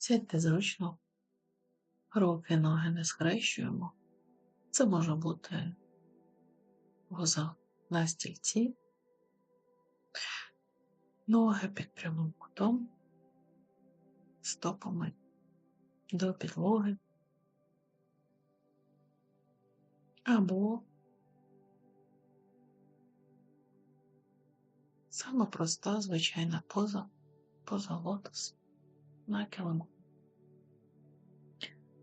Сядьте зручно, руки, ноги не схрещуємо. Це може бути воза на стільці, ноги під прямим кутом, стопами до підлоги. Або саме проста звичайна поза, поза лотос на.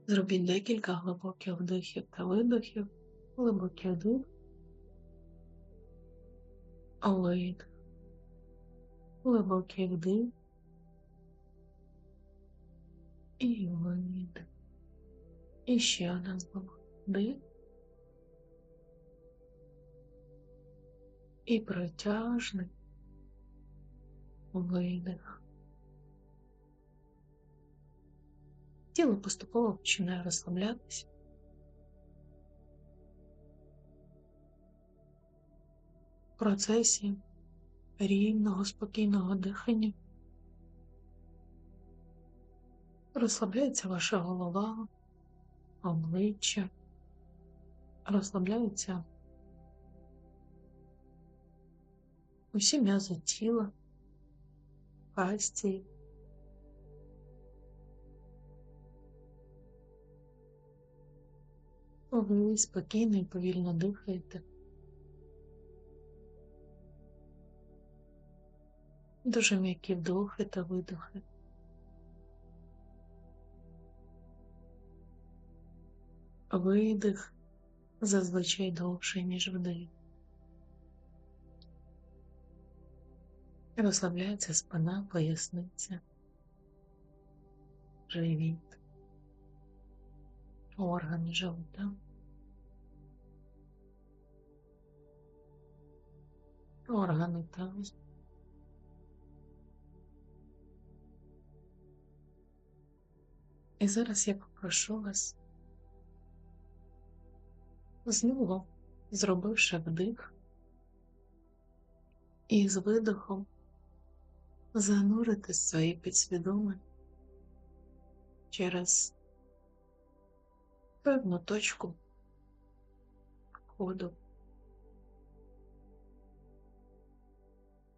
Зробіть декілька глибоких вдихів та видохів, глибокий вдих, видих, глибокий вдих і видих. І ще один вдих. І протяжний видих. Тіло поступово починає розслаблятися. В процесі рівного, спокійного дихання розслабляється ваша голова, обличчя, розслабляються усі м'язи тіла, пасті. Ви спокійно і повільно дихаєте. Дуже м'які вдохи та видохи. Видих зазвичай довший, ніж вдих. Розслабляється спина, поясниця, живіт, органи живота. Органи тазу. І зараз я попрошу вас знову, зробивши вдих і з видихом занурити своє підсвідоме через певну точку входу.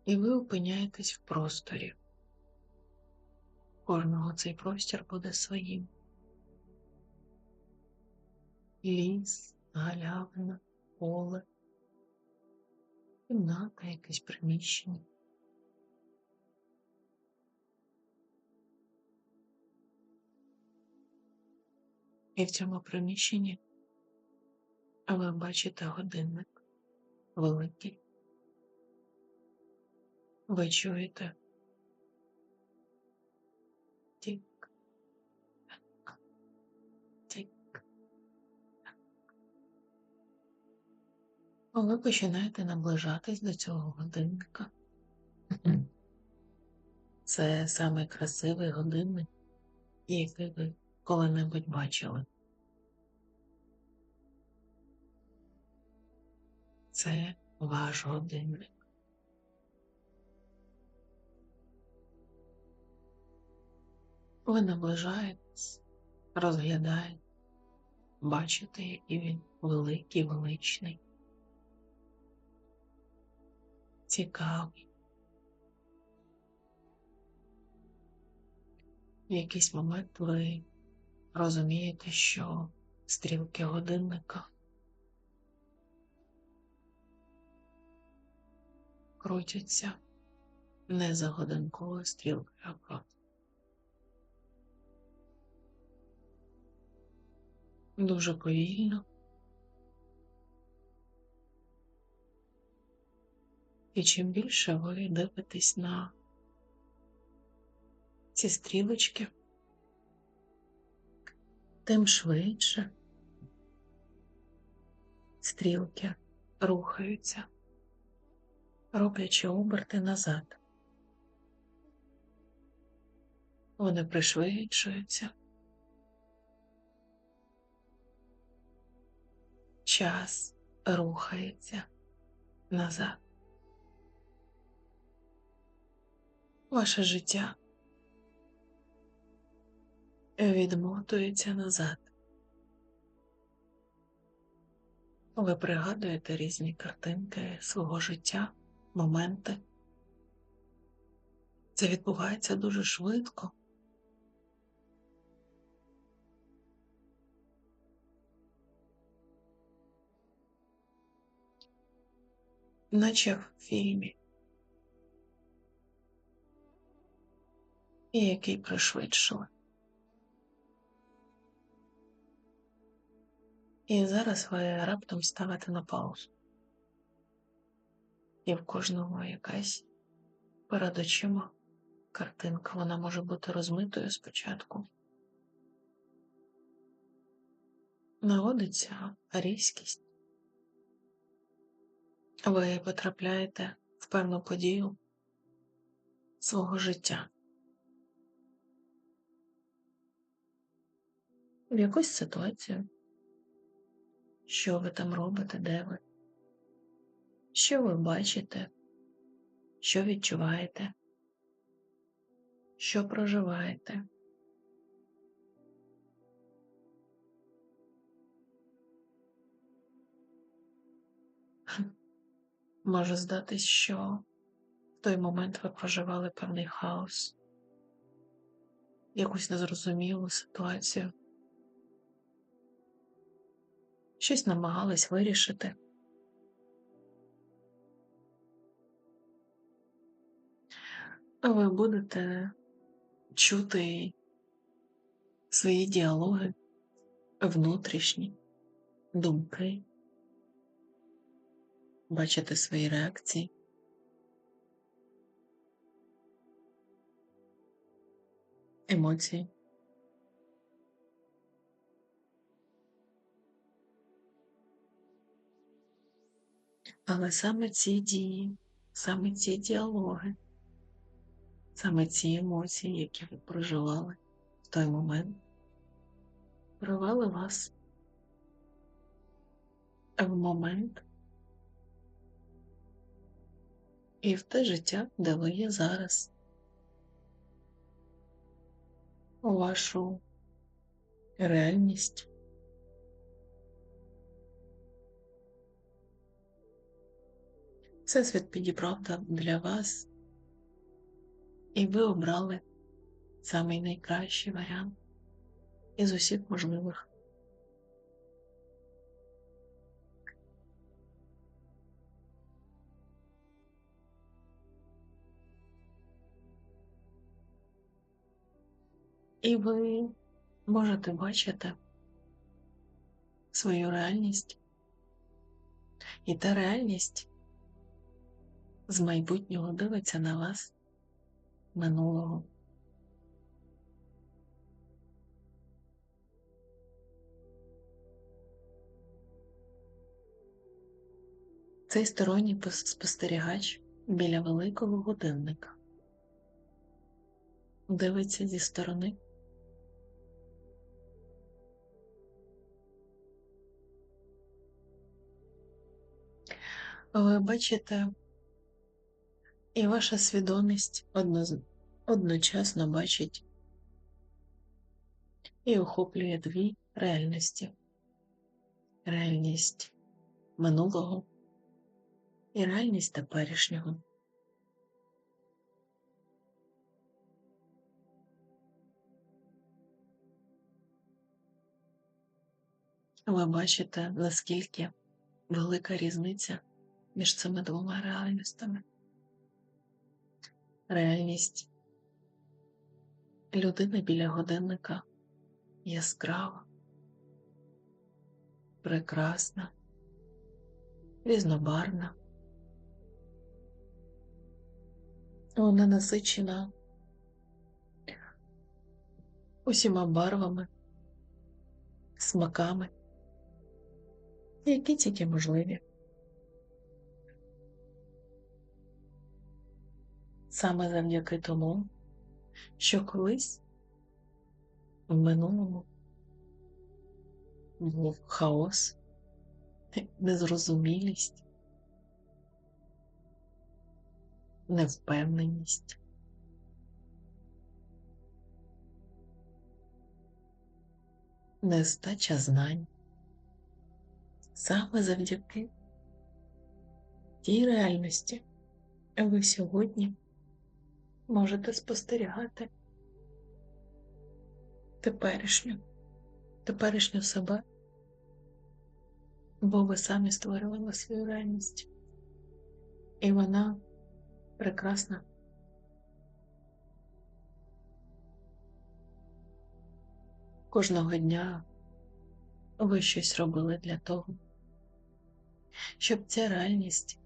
І ви опиняєтесь в просторі. Кожного цей простір буде своїм. Ліс, галявина, поле, кімната, якесь приміщення. І в цьому приміщенні ви бачите годинник великий. Ви чуєте тік. Ви починаєте наближатись до цього годинника. Це самий красивий годинник, який ви коли-небудь бачили. Це ваш годинник. Ви наближаєтесь, розглядаєте, бачите, який він великий, величний, цікавий. В якийсь момент ви розумієте, що стрілки годинника крутяться не за годинковою стрілкою, а просто. Дуже повільно. І чим більше ви дивитесь на ці стрілочки, тим швидше стрілки рухаються, роблячи оберти назад. Вони пришвидшуються. Час рухається назад. Ваше життя відмотується назад. Ви пригадуєте різні картинки свого життя, моменти. Це відбувається дуже швидко. Наче в фільмі, і який пришвидшили. І зараз ви раптом ставите на паузу. І в кожному якась перед очима картинка. Вона може бути розмитою спочатку. Наводиться різкість. Ви потрапляєте в певну подію свого життя. В якусь ситуацію. Що ви там робите, де ви? Що ви бачите? Що відчуваєте? Що проживаєте? Може здатись, що в той момент ви проживали певний хаос, якусь незрозумілу ситуацію, щось намагались вирішити. Ви будете чути свої діалоги, внутрішні думки, бачити свої реакції. Емоції. Але саме ці дії, саме ці діалоги, саме ці емоції, які ви проживали в той момент, привели вас в момент і в те життя, де ви є зараз, у вашу реальність. Всесвіт підібрав для вас, і ви обрали самий найкращий варіант із усіх можливих. І ви можете бачити свою реальність. І та реальність з майбутнього дивиться на вас минулого. Цей сторонній спостерігач біля великого годинника дивиться зі сторони. Ви бачите, і ваша свідомість одночасно бачить. І охоплює дві реальності: реальність минулого і реальність теперішнього. Ви бачите, наскільки велика різниця між цими двома реальностями. Реальність людини біля годинника яскрава, прекрасна, різнобарна. Вона насичена усіма барвами, смаками, які тільки можливі. Саме завдяки тому, що колись в минулому був хаос, незрозумілість, невпевненість. нестача знань. Саме завдяки тій реальності ви сьогодні можете спостерігати теперішню, теперішню себе, бо ви самі створювали свою реальність. І вона прекрасна. Кожного дня ви щось робили для того, щоб ця реальність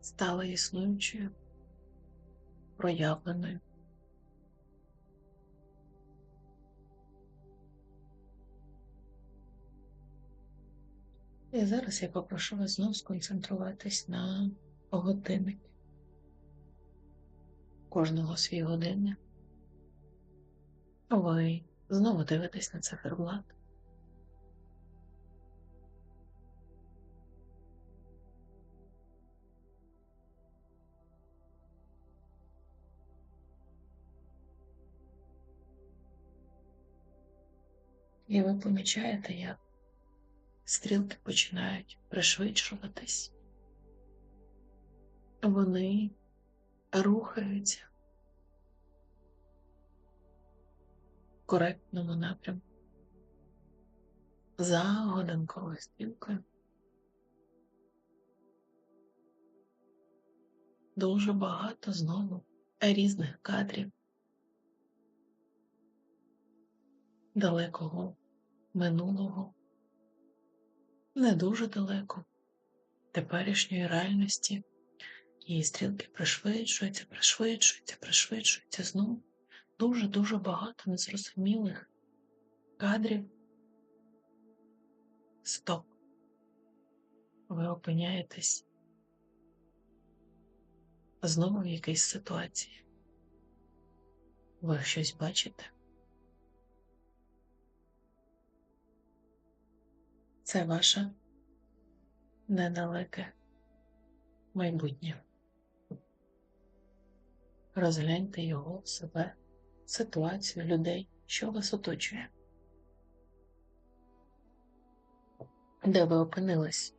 стала існуючою, проявленою. І зараз я попрошу вас знову сконцентруватись на годинник. Кожного свій годинник. Ви знову дивитесь на циферблат. І ви помічаєте, як стрілки починають пришвидшуватись. Вони рухаються в коректному напрямку за годинковою стрілкою. Дуже багато знову різних кадрів далекого минулого, не дуже далеко теперішньої реальності, і стрілки пришвидшуються, пришвидшуються, пришвидшуються знову. Дуже-дуже багато незрозумілих кадрів. Стоп. Ви опиняєтесь знову в якійсь ситуації. Ви щось бачите? Це ваше недалеке майбутнє. Розгляньте його, себе, ситуацію, людей, що вас оточує. Де ви опинились?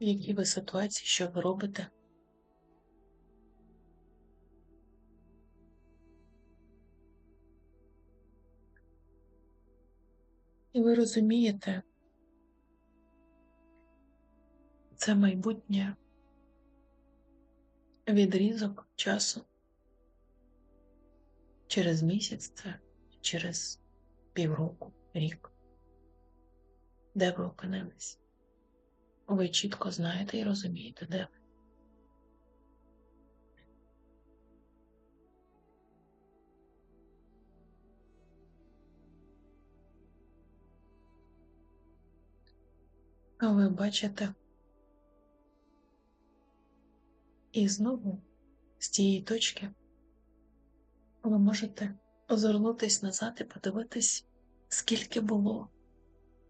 В якій ви ситуації, що ви робите? І ви розумієте, це майбутнє відрізок часу. Через місяць це, через півроку, рік. Де ви опинились? Ви чітко знаєте і розумієте, де ви. Ви бачите, і знову з тієї точки ви можете озирнутись назад і подивитись, скільки було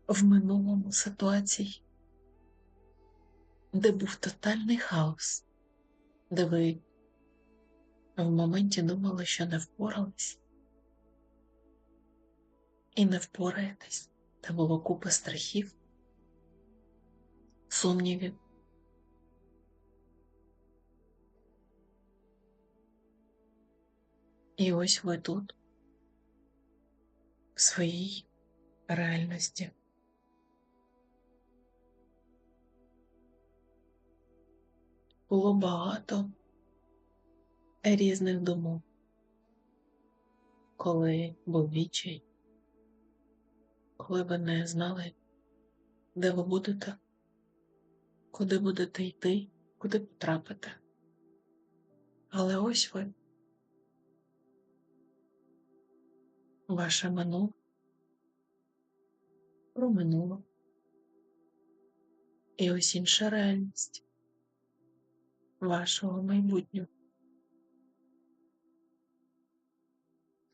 в минулому ситуацій, де був тотальний хаос, де ви в моменті думали, що не впорались, і не впораєтесь, де було купа страхів сумнівів. І ось ви тут, в своїй реальності. Було багато різних думок, коли був відчай, коли ви не знали, де ви будете куди будете йти, куди потрапите. Але ось ви, ваше минуле проминуло. І ось інша реальність вашого майбутнього.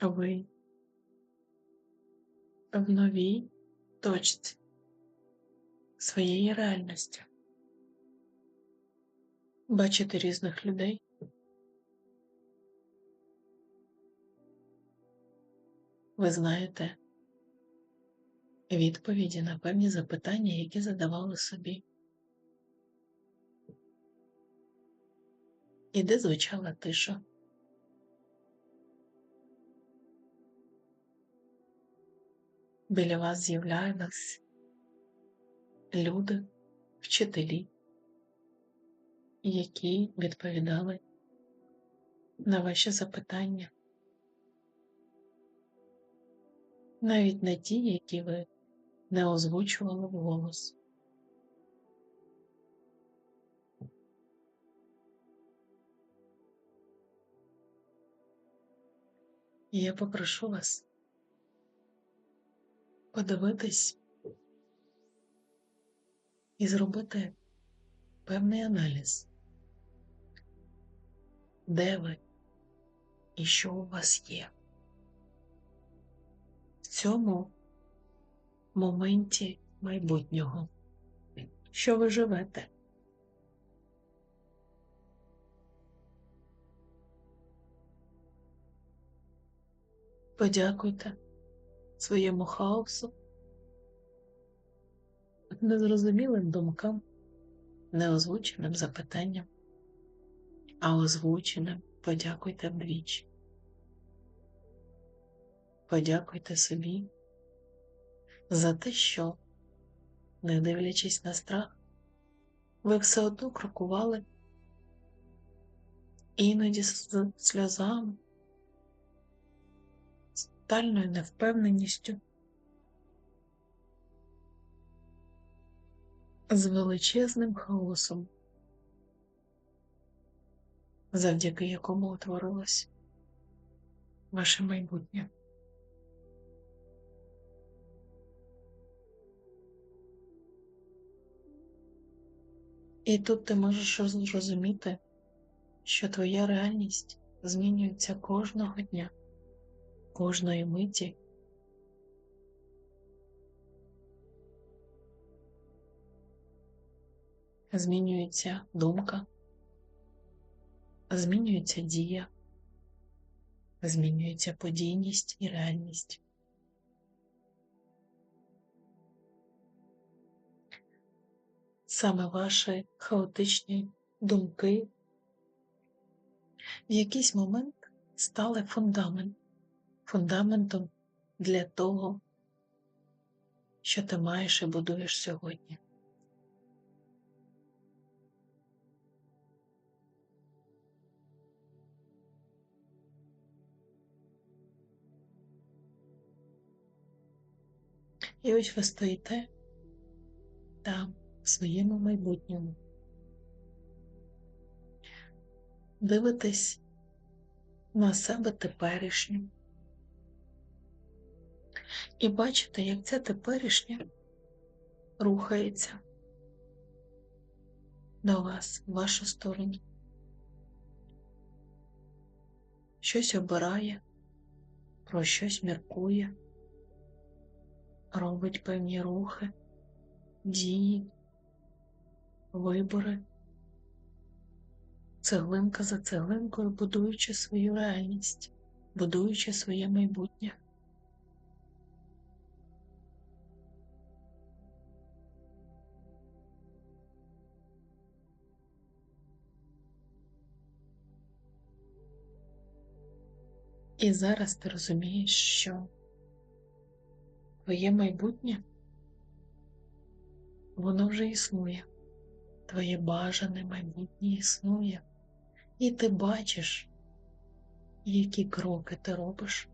Ви в новій точці своєї реальності бачити різних людей, ви знаєте відповіді на певні запитання, які задавали собі. І де звучала тиша. Біля вас з'являлись люди, вчителі, які відповідали на ваші запитання, навіть на ті, які ви не озвучували вголос. І я попрошу вас подивитись і зробити певний аналіз, де ви і що у вас є. В цьому моменті майбутнього, що ви живете. Подякуйте своєму хаосу, незрозумілим думкам, неозвученим запитанням, а озвученим подякуйте вдвічі. Подякуйте собі за те, що, не дивлячись на страх, ви все одно крокували, іноді з сльозами, з тотальною невпевненістю, з величезним хаосом, завдяки якому утворилось ваше майбутнє. І тут ти можеш зрозуміти, що твоя реальність змінюється кожного дня, кожної миті. Змінюється думка, змінюється дія, змінюється подійність і реальність. саме ваші хаотичні думки в якийсь момент стали фундамент, фундаментом для того, що ти маєш і будуєш сьогодні. І ось ви стоїте там в своєму майбутньому. Дивитесь на себе теперішнє. І бачите, як це теперішнє рухається до вас, в вашу сторону. Щось обирає, про щось міркує, робить певні рухи, дії вибори, цеглинка за цеглинкою, будуючи свою реальність, будуючи своє майбутнє. І зараз ти розумієш, що твоє майбутнє, воно вже існує. Твоє бажане майбутнє існує, і ти бачиш, які кроки ти робиш.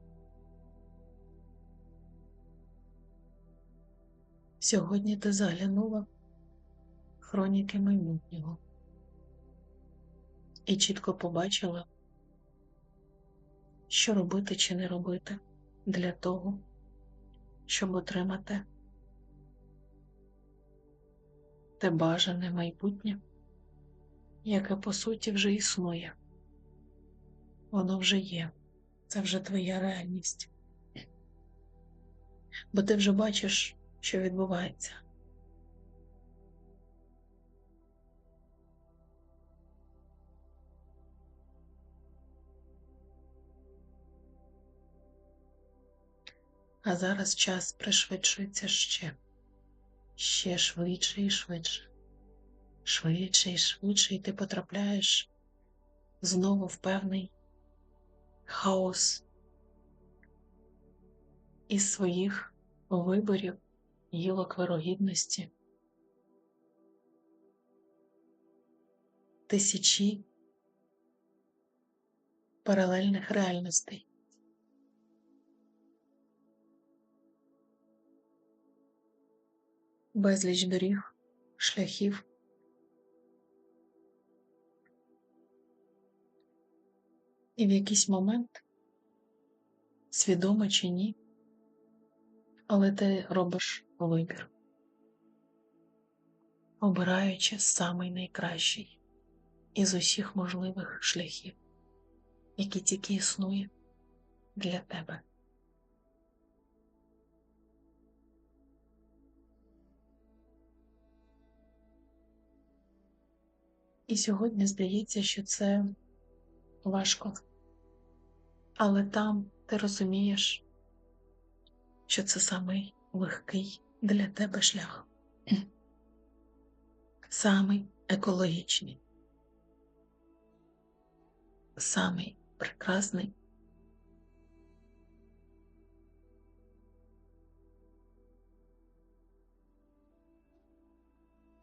Сьогодні ти заглянула хроніки майбутнього. І чітко побачила, що робити чи не робити для того, щоб отримати те бажане майбутнє, яке по суті вже існує. Воно вже є, це вже твоя реальність. Бо ти вже бачиш, що відбувається. А зараз час пришвидшується ще, ще швидше і швидше, швидше і швидше, і ти потрапляєш знову в певний хаос із своїх виборів, гілок вирогідності, тисячі паралельних реальностей. Безліч доріг, шляхів. І в якийсь момент, свідомо чи ні, але ти робиш вибір, обираючи самий найкращий із усіх можливих шляхів, які тільки існує для тебе. І сьогодні здається, що це важко, але там ти розумієш, що це самий легкий для тебе шлях, самий екологічний, самий прекрасний.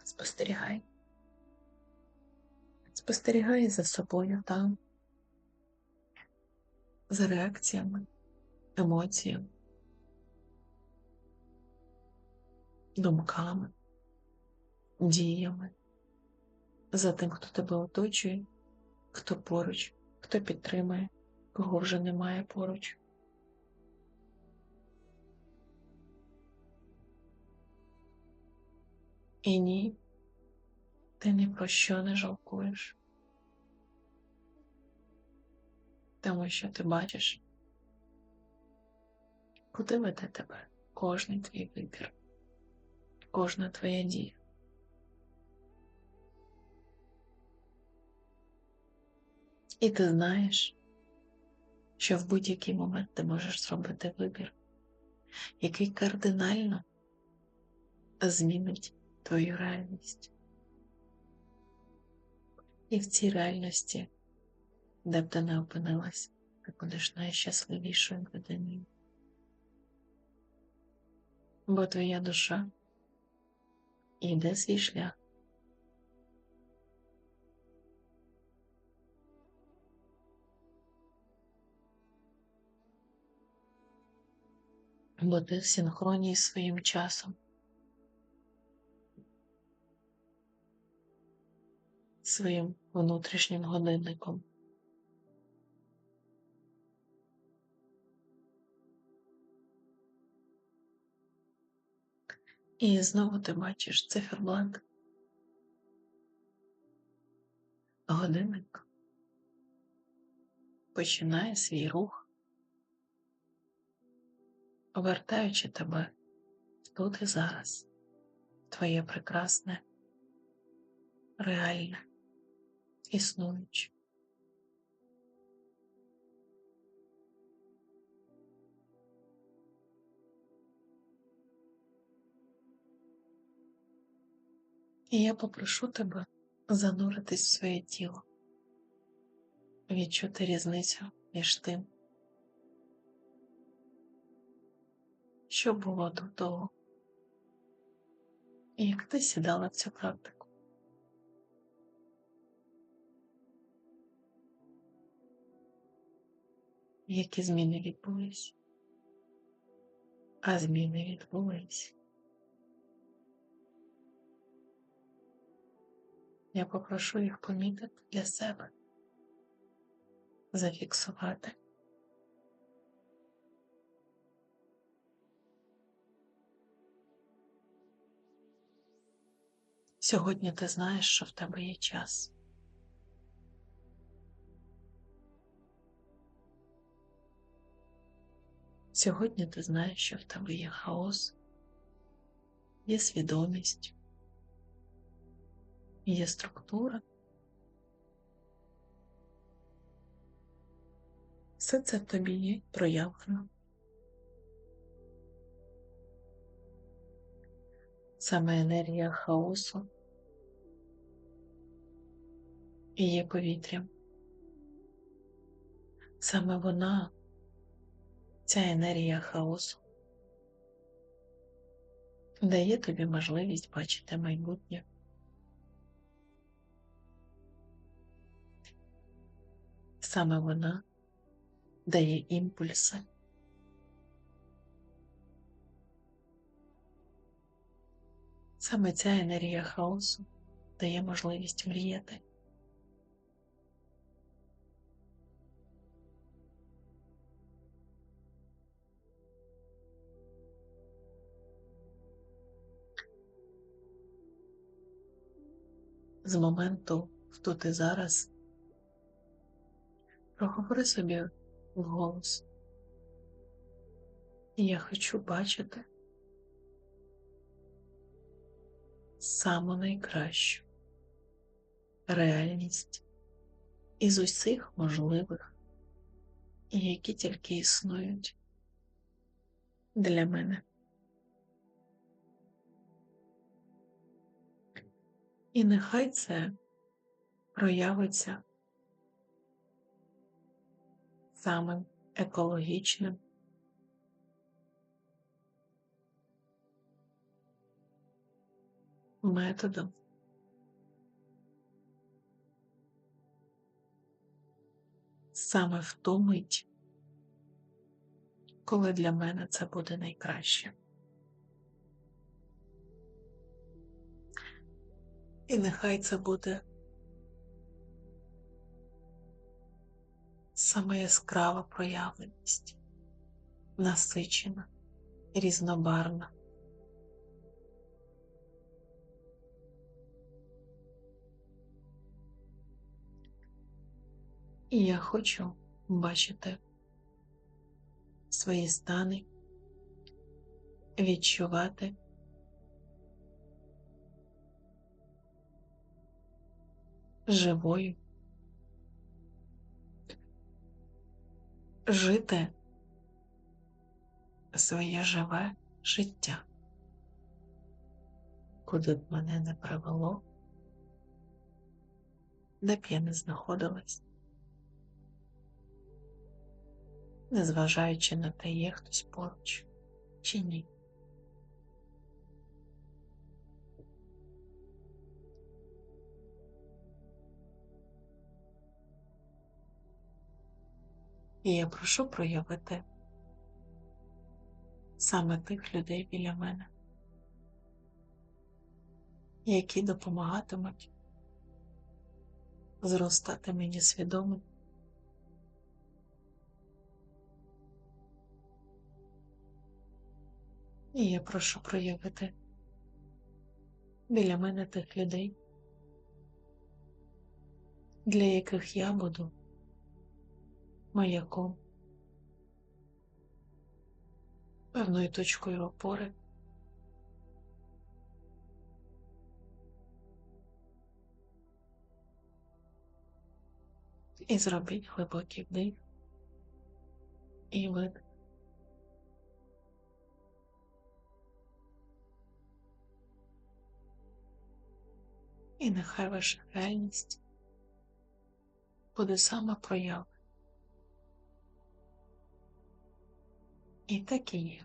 Спостерігай. Спостерігай за собою там, за реакціями, емоціями, думками, діями, за тим, хто тебе оточує, хто поруч, хто підтримує, кого вже немає поруч. І ні, ти ні про що не жалкуєш, тому що ти бачиш, куди веде тебе кожний твій вибір, кожна твоя дія. І ти знаєш, що в будь-який момент ти можеш зробити вибір, який кардинально змінить твою реальність. І в цій реальності, де б ти не опинилась, ти будеш найщасливішою людиною. Бо твоя душа йде свій шлях. Бо ти в синхронії з своїм часом. Своїм внутрішнім годинником. І знову ти бачиш циферблат. Годинник починає свій рух, повертаючи тебе тут і зараз, твоє прекрасне, реальне існуючи. І я попрошу тебе зануритись в своє тіло, відчути різницю між тим, що було до того, як ти сідала в цю практику. Які зміни відбулись, а зміни відбулись. Я попрошу їх помітити для себе, зафіксувати. Сьогодні ти знаєш, що в тебе є час. Сьогодні ти знаєш, що в тебе є хаос, є свідомість, є структура. Все це в тобі є проявлено. Саме енергія хаосу і є повітрям. Саме вона ця енергія хаосу, дає тобі можливість бачити майбутнє. Саме вона дає імпульси. Саме ця енергія хаосу дає можливість мріяти. З моменту тут і зараз проговори собі вголос. Я хочу бачити саму найкращу реальність із усіх можливих, які тільки існують для мене. І нехай це проявиться самим екологічним методом. Саме в ту мить, коли для мене це буде найкраще. І нехай це буде саме яскрава проявленість, насичена, різнобарна. І я хочу бачити свої стани, відчувати живою, жити своє живе життя, куди б мене не привело, де б я не знаходилась, незважаючи на те, є хтось поруч чи ні. І я прошу проявити саме тих людей біля мене, які допомагатимуть зростати мені свідомим. І я прошу проявити біля мене тих людей, для яких я буду маяком, певною точкою опори. І зробіть глибокий вдих і видих. І нехай ваша реальність буде саме проява. І так і є.